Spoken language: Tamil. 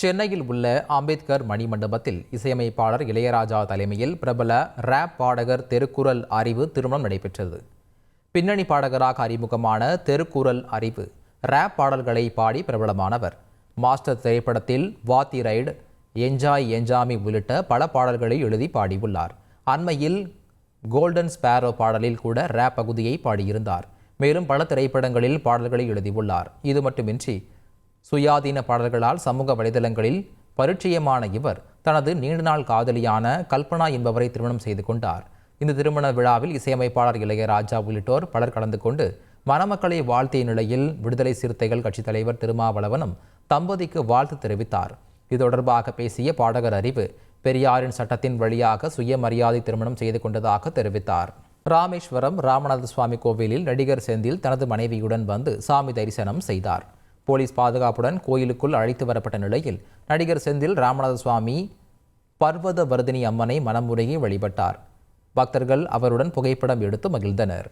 சென்னையில் உள்ள அம்பேத்கர் மணிமண்டபத்தில் இசையமைப்பாளர் இளையராஜா தலைமையில் பிரபல ரேப் பாடகர் தெருக்குறள் அறிவு திருமணம் நடைபெற்றது. பின்னணி பாடகராக அறிமுகமான தெருக்குறள் அறிவு ரேப் பாடல்களை பாடி பிரபலமானவர். மாஸ்டர் திரைப்படத்தில் வாத்தி ரைடு என்ஜாய் என்ஜாமி உள்ளிட்ட பல பாடல்களை எழுதி பாடியுள்ளார். அண்மையில் கோல்டன் ஸ்பேரோ பாடலில் கூட ரேப் பகுதியை பாடியிருந்தார். மேலும் பல திரைப்படங்களில் பாடல்களை எழுதியுள்ளார். இது மட்டுமின்றி சுயாதீன பாடல்களால் சமூக வலைதளங்களில் பரிச்சயமான இவர் தனது நீண்ட நாள் காதலியான கல்பனா என்பவரை திருமணம் செய்து கொண்டார். இந்த திருமண விழாவில் இசையமைப்பாளர் இளையராஜா உள்ளிட்டோர் பலர் கலந்து கொண்டு மணமக்களை வாழ்த்திய நிலையில் விடுதலை சிறுத்தைகள் கட்சித் தலைவர் திருமாவளவனும் தம்பதிக்கு வாழ்த்து தெரிவித்தார். இது தொடர்பாக பேசிய பாடகர் அறிவு பெரியாரின் சட்டத்தின் வழியாக சுயமரியாதை திருமணம் செய்து கொண்டதாக தெரிவித்தார். ராமேஸ்வரம் ராமநாத சுவாமி கோவிலில் நடிகர் செந்தில் தனது மனைவியுடன் வந்து சாமி தரிசனம் செய்தார். போலீஸ் பாதுகாப்புடன் கோயிலுக்குள் அழைத்து வரப்பட்ட நிலையில் நடிகர் செந்தில் ராமநாத சுவாமி பர்வத வர்தினி அம்மனை மனமுறையை வழிபட்டார். பக்தர்கள் அவருடன் புகைப்படம் எடுத்து மகிழ்ந்தனர்.